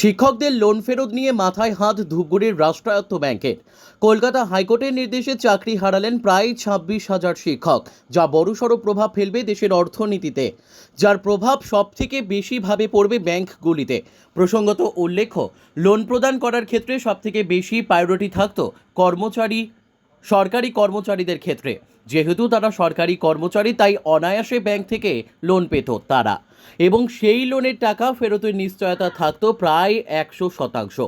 শিক্ষকদের লোন ফেরত নিয়ে মাথায় হাত ধূপগুড়ির রাষ্ট্রায়ত্ত ব্যাংকের কলকাতা হাইকোর্টের নির্দেশে চাকরি হারালেন প্রায় ছাব্বিশ হাজার শিক্ষক, যা বড়সড় প্রভাব ফেলবে দেশের অর্থনীতিতে। যার প্রভাব সবথেকে বেশিভাবে পড়বে ব্যাংকগুলিতে। প্রসঙ্গত উল্লেখ্য লোন প্রদান করার ক্ষেত্রে সবথেকে বেশি প্রায়োরিটি থাকত কর্মচারী সরকারি কর্মচারীদের ক্ষেত্রে। যেহেতু তারা সরকারি কর্মচারী, তাই অনায়াসে ব্যাংক থেকে লোন পেত তারা। এবং সেই লোনের টাকা ফেরতের নিশ্চয়তা থাকতো প্রায় একশো শতাংশ।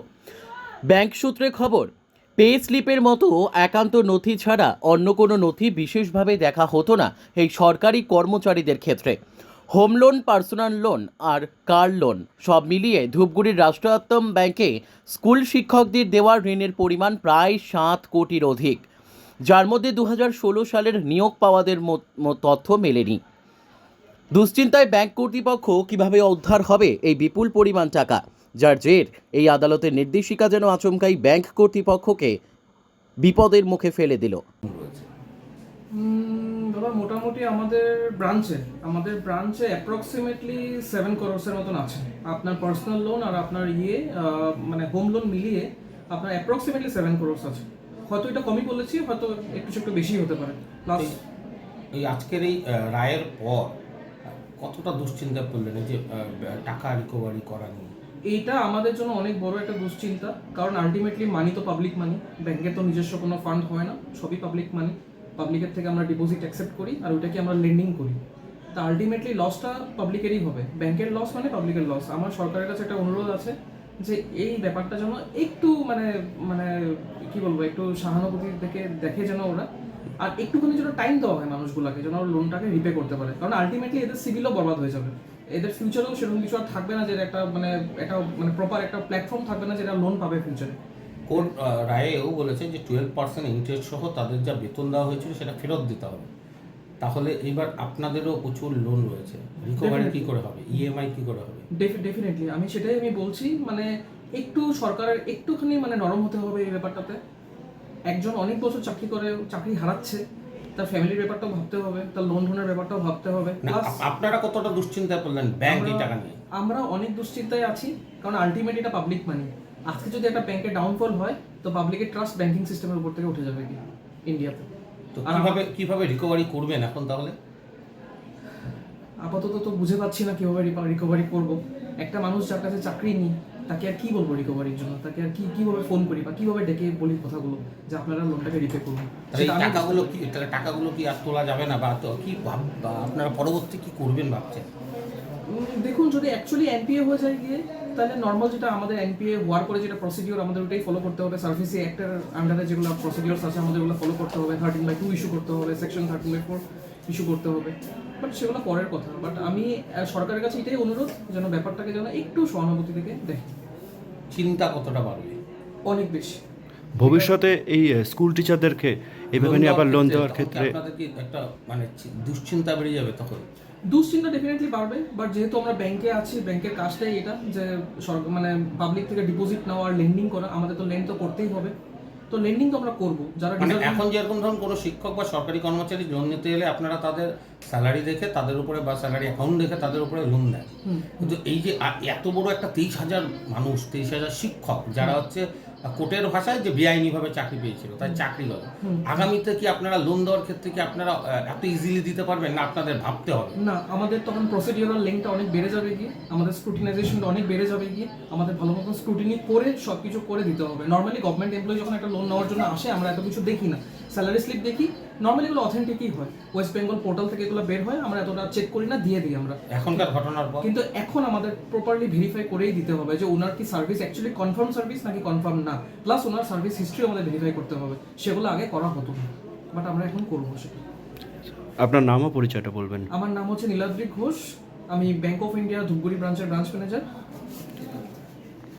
ব্যাংক সূত্রে খবর, পে স্লিপের মতো একান্ত নথি ছাড়া অন্য কোনো নথি বিশেষভাবে দেখা হতো না এই সরকারি কর্মচারীদের ক্ষেত্রে। হোম লোন, পার্সোনাল লোন আর কার লোন সব মিলিয়ে ধূপগুড়ির রাষ্ট্রায়ত্তম ব্যাংকে স্কুল শিক্ষকদের দেওয়া ঋণের পরিমাণ প্রায় সাত কোটির অধিক। যার মধ্যে দুহাজার ষোলো সালের নিয়োগ পাওয়াদের তথ্য মেলেনি। দুশ্চিন্তায় ব্যাংক কর্তৃপক্ষ কীভাবে উদ্ধার হবে এই বিপুল পরিমাণ টাকা, যার জের, এই আদালতের নির্দেশিকা যেন আচমকাই ব্যাংক কর্তৃপক্ষকে বিপদের মুখে ফেলে দিল। দাদা, মোটামুটি আমাদের ব্রাঞ্চে আমাদের ব্রাঞ্চে অ্যাপ্রক্সিমেটলি সেভেন করোর্সের মতন আছে। আপনার পার্সোনাল লোন আর আপনার ইয়ে মানে হোম লোন মিলিয়ে আপনার অ্যাপ্রক্সিমেটলি সেভেন করোর্স আছে। হয়তো এটা কমই বলেছি হয়তো একটু একটু বেশি হতে পারে। প্লাস এই- আজকের এই রায়ের পর কতটা দুশ্চিন্তা এই যে টাকা রিকভারি করা নিয়ে? এইটা আমাদের জন্য অনেক বড় একটা দুশ্চিন্তা কারণ আলটিমেটলি মানি তো পাবলিক মানি ব্যাংকের তো নিজস্ব কোনো ফান্ড হয় না সবই পাবলিক মানি পাবলিকের থেকে আমরা ডিপোজিট অ্যাকসেপ্ট করি আর ওইটাকে আমরা লেন্ডিং করি। তা আলটিমেটলি লসটা পাবলিকেরই হবে ব্যাংকের লস মানে পাবলিকের লস আমার সরকারের কাছে একটা অনুরোধ আছে যে এই ব্যাপারটা যেন একটু মানে মানে কি বলব, একটু সহানুভূতি দেখে দেখে যেন ওরা। আর একটুখানি যেন টাইম দেওয়া হয় মানুষগুলোকে, যেন ওরা লোনটাকে রিপে করতে পারে। কারণ আলটিমেটলি এদের সিভিলও বরবাদ হয়ে যাবে। এদের ফিউচারেও সেরকম কিছু আর থাকবে না যে একটা মানে একটা মানে প্রপার একটা প্ল্যাটফর্ম থাকবে না যেটা লোন পাবে ফিউচারে কোর্ট রায়েও বলেছে যে টুয়েলভ পার্সেন্ট ইন্টারেস্ট সহ তাদের যা বেতন দেওয়া হয়েছিল সেটা ফেরত দিতে হবে। তাহলে এবার আপনাদেরও প্রচুর লোন রয়েছে। রিকভারি কি করে হবে? ইএমআই কি করে হবে? ডেফিনেটলি আমি সেটাই আমি বলছি মানে একটু সরকারের একটুখানি মানে নরম হতে হবে এই ব্যাপারটাতে। একজন অনেক বছর চাকরি করে চাকরি হারাচ্ছে তার ফ্যামিলির ব্যাপারটাও ভাবতে হবে তার লোন টোনের ব্যাপারটাও ভাবতে হবে। আপনারা কতটা দুশ্চিন্তায় পড়লেন ব্যাংক এই টাকা নিয়ে? আমরা অনেক দুশ্চিন্তায় আছি কারণ আলটিমেট এটা পাবলিক মানি আজকে যদি একটা ব্যাংকে ডাউনফল হয় তো পাবলিকের ট্রাস্ট ব্যাংকিং সিস্টেমের উপর থেকে উঠে যাবে কি? ইন্ডিয়াতে তো কীভাবে কীভাবে রিকভারি করবেন এখন তাহলে? আপাতত তো বুঝে পাচ্ছি না কীভাবে রিকভারি করব। একটা মানুষ যার কাছে চাকরি নেই তাকে আর কি বলব রিকভারির জন্য? তাকে আর কি কীভাবে ফোন করি বা কীভাবে ডেকে বলি কথাগুলো যে আপনারা লোনটাকে রিপে করুন? তাহলে এই টাকাগুলো কি তাহলে টাকাগুলো কি আর তোলা যাবে না বা তো কি আপনারা পরবর্তী কি করবেন ভাবছেন? দেখুন যদি অ্যাকচুয়ালি এনপিএ হয়ে যায় গিয়ে তাহলে নর্মাল যেটা আমাদের এনপিএ হওয়ার পরে যেটা প্রসিডিওর আমাদের ওটাই ফলো করতে হবে। সার্ভিসি অ্যাক্টের আন্ডারে যেগুলো প্রসিডিওর্স আছে আমাদের ওগুলো ফলো করতে হবে। থার্টিন বাই টু ইস্যু করতে হবে section thirteen by four issue করতে হবে। বাট সেগুলো পরের কথা। বাট আমি সরকারের কাছে এটাই অনুরোধ যেন ব্যাপারটাকে যেন একটু সহানুভূতি থেকে দেখে। চিন্তা কতটা বাড়বে? অনেক বেশি। ভবিষ্যতে এই স্কুল টিচারদেরকে এইভাবে নিয়ে আবার লোন দেওয়ার ক্ষেত্রে আপনাদের কি একটা মানে দুশ্চিন্তা বেড়ে যাবে তখন। দুশ্চিন্তা ডেফিনেটলি বাড়বে বাট যেহেতু আমরা ব্যাংকে আছি ব্যাংকের কাজটাই এটা যে সরকার মানে পাবলিক থেকে ডিপোজিট নেওয়া আর লেন্ডিং করা আমাদের তো লেন তো করতেই হবে। তো লেন্ডিং তো আমরা করব যারা মানে এখন যেরকম ধরুন কোনো শিক্ষক বা সরকারি কর্মচারী লোন নিতে এলে আপনারা তাদের স্যালারি দেখে তাদের উপরে বা স্যালারি অ্যাকাউন্ট দেখে তাদের উপরে লোন হুম। কিন্তু এই যে এত বড় একটা তেইশ হাজার মানুষ তেইশ হাজার শিক্ষক যারা হচ্ছে কোর্টের ভাষায় যে বেআইনিভাবে চাকরি পেয়েছিল তাই চাকরি গেল আগামীতে কি আপনারা লোন দেওয়ার ক্ষেত্রে কি আপনারা এত ইজিলি দিতে পারবেন না আপনাদের ভাবতে হবে? না আমাদের তখন প্রসিডিওরাল লিঙ্কটা অনেক বেড়ে যাবে গিয়ে আমাদের স্ক্রুটিনাইজেশনটা অনেক বেড়ে যাবে গিয়ে আমাদের ভালো মতন স্ক্রুটিনি করে সব কিছু করে দিতে হবে। নর্মালি গভর্নমেন্ট এমপ্লয়ি যখন একটা লোন নেওয়ার জন্য আসে আমরা এত কিছু দেখি না। স্যালারি স্লিপ দেখি। নর্মালি এগুলো অথেন্টিকই হয়। ওয়েস্ট বেঙ্গল পোর্টাল থেকে এগুলো বের হয় আমরা এতটা চেক করি না দিয়ে দিই আমরা। এখনকার ঘটনার পর। কিন্তু এখন আমাদের প্রপারলি ভেরিফাই করেই দিতে হবে যে ওনার কি সার্ভিস অ্যাকচুয়ালি কনফার্ম সার্ভিস নাকি কনফার্ম না। প্লাস ওনার সার্ভিস হিস্ট্রি আমাদের ভেরিফাই করতে হবে। সেগুলো আগে করা হতো। না বাট আমরা এখন করব সেটা। আপনার নাম ও পরিচয়টা বলবেন। আমার নাম হচ্ছে নীলাদ্রি ঘোষ। আমি ব্যাংক অফ ইন্ডিয়া ধূপগুড়ি ব্রাঞ্চের ব্রাঞ্চ ম্যানেজার